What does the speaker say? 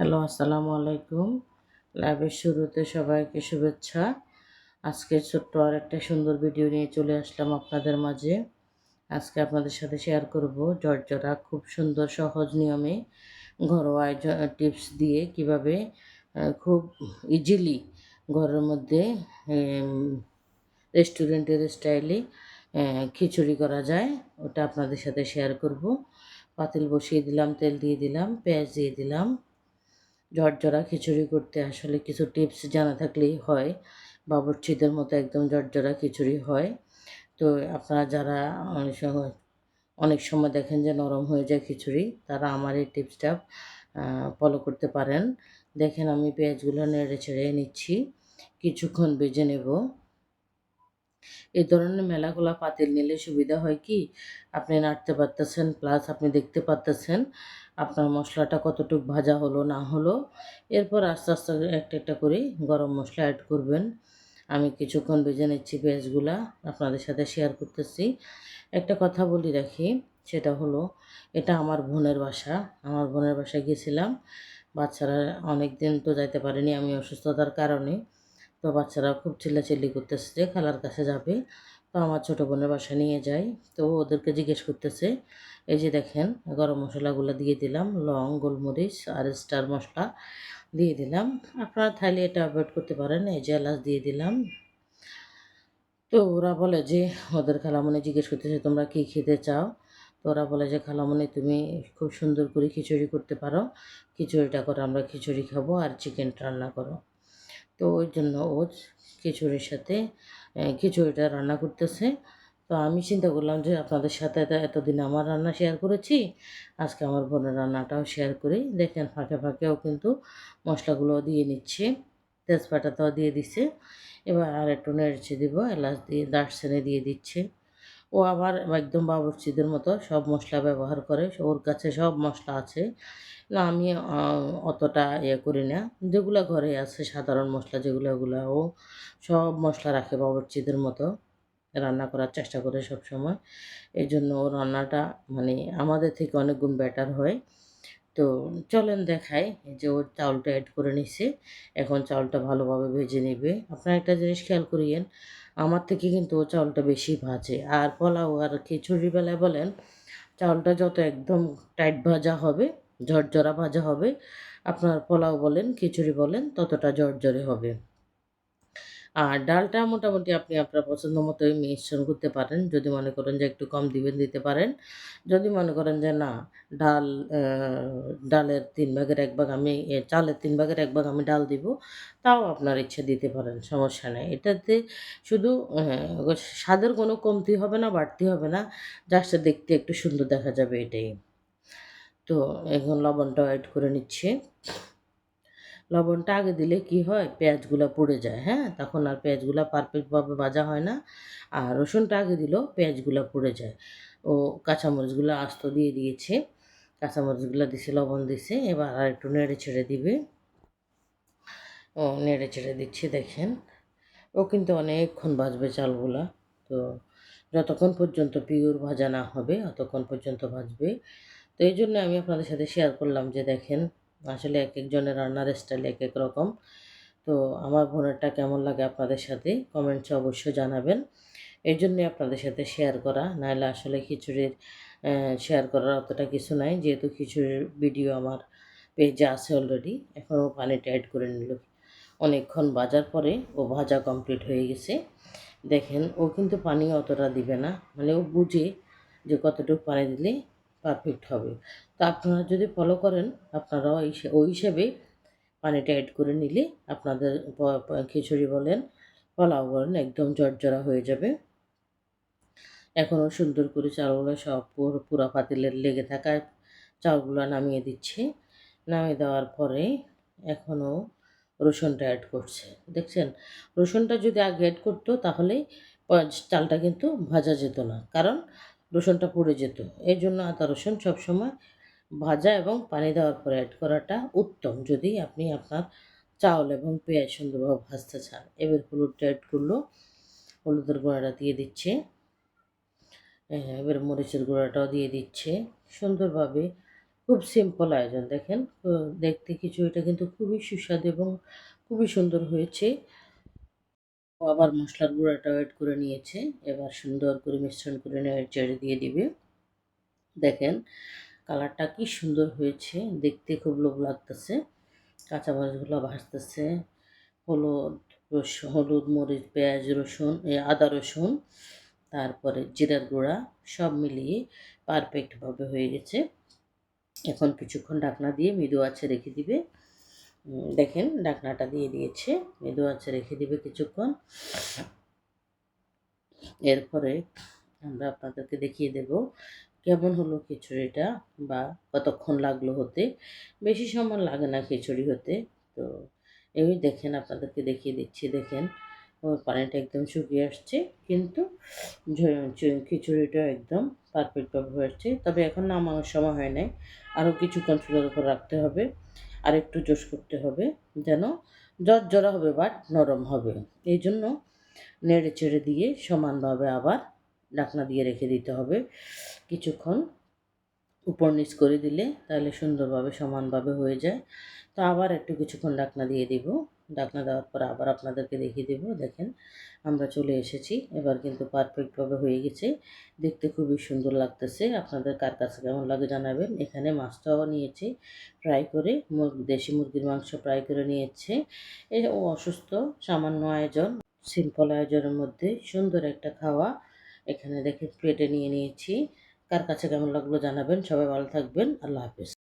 Hello, আসসালামু আলাইকুম। লাইভের শুরুতে সবাইকে শুভেচ্ছা। আজকে ছোট্ট আর একটা সুন্দর ভিডিও নিয়ে চলে আসলাম আপনাদের মাঝে। আজকে আপনাদের সাথে শেয়ার করব জর্জরা খুব সুন্দর, সহজ নিয়মে ঘরোয়া টিপস দিয়ে কীভাবে খুব ইজিলি ঘরের মধ্যে রেস্টুরেন্টের স্টাইলে খিচুড়ি করা যায়। ওটা আপনাদের সাথে শেয়ার করব। পাতিল বসিয়ে দিলাম, তেল দিয়ে দিলাম, পেঁয়াজ দিয়ে দিলাম। ঝরঝরা খিচুড়ি করতে আসলে কিছু টিপস জানা থাকলেই হয়। বাবরচিদের মতো একদম ঝরঝরা খিচুড়ি হয়। তো আপনারা যারা অনেক সময় অনেক সময় দেখেন যে নরম হয়ে যায় খিচুড়ি, তারা আমার এই টিপসটা ফলো করতে পারেন। দেখেন আমি পেঁয়াজগুলো নেড়ে ছেড়ে নিচ্ছি। কিছুক্ষণ বেজে নেব। এই ধরনের মেলাগুলা পাতিল নিলে সুবিধা হয় কি? আপনি নাড়তে পারতেছেন প্লাস আপনি দেখতে পারতেছেন আপনার মশলাটা কতটুকু ভাজা হলো, না হলো। এরপর আস্তে আস্তে একটা একটা করে গরম মশলা অ্যাড করবেন। আমি কিছুক্ষণ ভেজে নিচ্ছি পেঁয়াজগুলা, আপনাদের সাথে শেয়ার করতেছি। একটা কথা বলি রাখি, সেটা হলো, এটা আমার বোনের বাসা। আমার বোনের বাসায় গিয়েছিলাম বাচ্চারা অনেক দিন তো যাইতে পারেনি, আমি অসুস্থতার কারণে। তো বাচ্চারা খুব চিল্লাচিল্লি করতেছে যে, খালার কাছে যাবে। তো আমার ছোটো বোনের বাসা নিয়ে যাই। তো ওদেরকে জিজ্ঞেস করতেছে, এই যে দেখেন, গরম মশলাগুলো দিয়ে দিলাম, লং, গোলমরিচ আর স্টার মশলা দিয়ে দিলাম। আপনারা থাইলে এটা অ্যাভয়েড করতে পারেন, এই যে এলাচ দিয়ে দিলাম। তো ওরা বলে যে, ওদের খালামণি জিজ্ঞেস করতেছে, তোমরা কী খেতে চাও? তো ওরা বলে যে খালামণি তুমি খুব সুন্দর করে খিচুড়ি করতে পারো। খিচুড়িটা করো আমরা খিচুড়ি খাব আর চিকেন রান্না করো। তো ওই জন্য ও খিচুড়ির সাথে খিচুড়িটা রান্না করতেছে। তো আমি চিন্তা করলাম যে আপনাদের সাথে এতদিন আমার রান্না শেয়ার করেছি, আজকে আমার বোনের রান্নাটাও শেয়ার করি। দেখেন ফাঁকে ফাঁকেও কিন্তু মশলাগুলো দিয়ে নিচ্ছে, তেজপাতাটাও দিয়ে দিচ্ছে এবার আর একটু নেড়েছে দিব, এলাচ দিয়ে, দারচিনি দিয়ে দিচ্ছে। ও আবার একদম বাবরচিদের মতো সব মশলা ব্যবহার করে, ওর কাছে সব মশলা আছে। না, আমি অতটা ইয়ে করি না। যেগুলো ঘরে আছে সাধারণ মশলা, যেগুলো, ওগুলো ও সব মশলা রাখে বাবরচিদের মতো। রান্না করার চেষ্টা করে সব সময় এই জন্য ও রান্নাটা মানে আমাদের থেকে অনেক গুণ বেটার হয়। তো চলেন দেখাই যে ওর চাউলটা অ্যাড করে নিছে। এখন চাউলটা ভালোভাবে ভেজে নেবে। আপনারা একটা জিনিস খেয়াল করিয়েন, আমার থেকে কিন্তু ও চাউলটা বেশি ভাজে। আর পোলাও আর খিচুড়ি বেলায় বলেন, চাউলটা যত একদম টাইট ভাজা হবে, ঝরঝরা ভাজা হবে, আপনার পোলাও বলেন, খিচুড়ি বলেন, ততটা ঝরঝরে হবে। আর ডালটা মোটামুটি আপনি আপনার পছন্দ মতোই মিশ্রণ করতে পারেন। যদি মনে করেন যে একটু কম দিবেন, দিতে পারেন। যদি মনে করেন যে না, ডাল ডালের তিন ভাগের এক ভাগ আমি চালের তিন ভাগের এক ভাগ আমি ডাল দিব, তাও আপনার ইচ্ছে দিতে পারেন, সমস্যা নেই। এটাতে শুধু স্বাদের কোনো কমতি হবে না, বাড়তি হবে না, জাস্ট দেখতে একটু সুন্দর দেখা যাবে এটাই। তো এখন লবণটাও অ্যাড করে নিচ্ছি। লবণটা আগে দিলে কি হয়? পেঁয়াজগুলো পুড়ে যায় হ্যাঁ? তখন আর পেঁয়াজগুলো পারফেক্টভাবে ভাজা হয় না। আর রসুনটা আগে দিলেও পেঁয়াজগুলো পুড়ে যায়। ও কাঁচামরিচগুলো আস্ত দিয়ে দিয়েছে। কাঁচামরিচগুলো দিছে, লবণ দিছে। এবার আর একটু নেড়ে ছেড়ে দিবে। ও নেড়ে ছেড়ে দিচ্ছে, দেখেন। ও কিন্তু অনেকক্ষণ ভাজবে চালগুলা। তো যতক্ষণ পর্যন্ত পিওর ভাজা না হবে ততক্ষণ পর্যন্ত ভাজবে। তো এই জন্য আমি আপনাদের সাথে শেয়ার করলাম যে দেখেন আসলে এক একজনের রান্নার স্টাইল এক এক রকম। তো আমার বোনেরটা কেমন লাগে আপনাদের সাথে কমেন্টসে অবশ্যই জানাবেন। এই জন্যে আপনাদের সাথে শেয়ার করা নাহলে আসলে খিচুড়ির শেয়ার করার অতটা কিছু নাই। যেহেতু খিচুড়ির ভিডিও আমার পেজে আছে অলরেডি এখন ও পানিটা অ্যাড করে নিল। অনেকক্ষণ ভাজার পরে ও ভাজা কমপ্লিট হয়ে গেছে। দেখেন, ও কিন্তু পানি অতটা দিবে না। মানে ও বুঝে যে কতটুকু পানি দিলে পারফেক্ট হবে। তো আপনারা যদি ফলো করেন, আপনারাও ওই ওই হিসেবে পানিটা অ্যাড করে নিলে আপনাদের খিচুড়ি বলেন, পোলাও বলেন, একদম জর্জরা হয়ে যাবে। এখনও সুন্দর করে চালগুলো সব পুরো, পুরা পাতিলের লেগে থাকা চালগুলো নামিয়ে দিচ্ছে। নামিয়ে দেওয়ার পরে এখনও রসুনটা অ্যাড করছে। দেখছেন? রসুনটা যদি আগে অ্যাড করতো তাহলে চালটা কিন্তু ভাজা যেত না। কারণ রসুনটা পুড়ে যেত। এই জন্য আদা রসুন সবসময় ভাজা এবং পানি দেওয়ার পরে অ্যাড করাটা উত্তম। যদি আপনি আপনার চাউল এবং পেঁয়াজ সুন্দরভাবে ভাজতে চান। এবার হলুদটা অ্যাড করল। হলুদের গুঁড়াটা দিয়ে দিচ্ছে। হ্যাঁ, এবার মরিচের গুঁড়াটাও দিয়ে দিচ্ছে। সুন্দরভাবে খুব সিম্পল আয়োজন। দেখেন দেখতে কিছু এটা কিন্তু খুবই সুস্বাদু এবং খুবই সুন্দর হয়েছে। ও আবার মশলার গুঁড়াটা অ্যাড করে নিয়েছে। এবার সুন্দর করে মিশ্রণ করে নেড়ে চেড়ে দিয়ে দিবে। দেখেন, কালারটা কি সুন্দর হয়েছে। দেখতে খুব লোভ লাগতেছে। কাঁচামরিচগুলো ভাজতেছে। হলুদ, রসুন, হলুদ, মরিচ, পেঁয়াজ, রসুন আদা, রসুন, তারপরে জিরার গুঁড়া সব মিলিয়ে পারফেক্টভাবে হয়ে গেছে। এখন কিছুক্ষণ ঢাকনা দিয়ে মৃদু আছে রেখে দিবে। দেখেন ডাকনাটা দিয়ে দিয়েছে। মৃদু আছে রেখে দিবে কিছুক্ষণ। এরপরে আমরা আপনাদেরকে দেখিয়ে দেব কেমন হলো খিচুড়িটা বা কতক্ষণ লাগল হতে। বেশি সময় লাগে না খিচুড়ি হতে। তো এই দেখেন, আপনাদেরকে দেখিয়ে দিচ্ছি। দেখেন ওর পানিটা একদম শুকিয়ে আসছে। কিন্তু খিচুড়িটা একদম পারফেক্টভাবে হয়েছে। তবে এখন নামানোর সময় হয় নাই। আরও কিছুক্ষণ চুলার উপর রাখতে হবে। আর একটু জোশ করতে হবে যেন জর জরা হবে বাট নরম হবে। এই জন্য নেড়ে চেড়ে দিয়ে সমানভাবে আবার ডাকনা দিয়ে রেখে দিতে হবে। কিছুক্ষণ উপর নিচ করে দিলে তাহলে সুন্দরভাবে সমানভাবে হয়ে যায়। তো আবার একটু কিছুক্ষণ ডাকনা দিয়ে দিব। ঢাকনা দেওয়ার পর আবার আপনাদেরকে দেখিয়ে দেব। দেখেন, আমরা চলে এসেছি। এবার কিন্তু পারফেক্টভাবে হয়ে গেছে। দেখতে খুবই সুন্দর লাগতেছে। আপনাদের কার কাছে কেমন লাগে জানাবেন। এখানে মাছটাও নিয়েছি ফ্রাই করে। দেশি মুরগির মাংস ফ্রাই করে নিয়েছে। এ, ও অসুস্থ। সামান্য আয়োজন সিম্পল আয়োজনের মধ্যে সুন্দর একটা খাওয়া। এখানে দেখে প্লেটে নিয়ে নিয়েছি। কার কাছে কেমন লাগল জানাবেন। সবাই ভালো থাকবেন। আল্লাহ হাফেজ।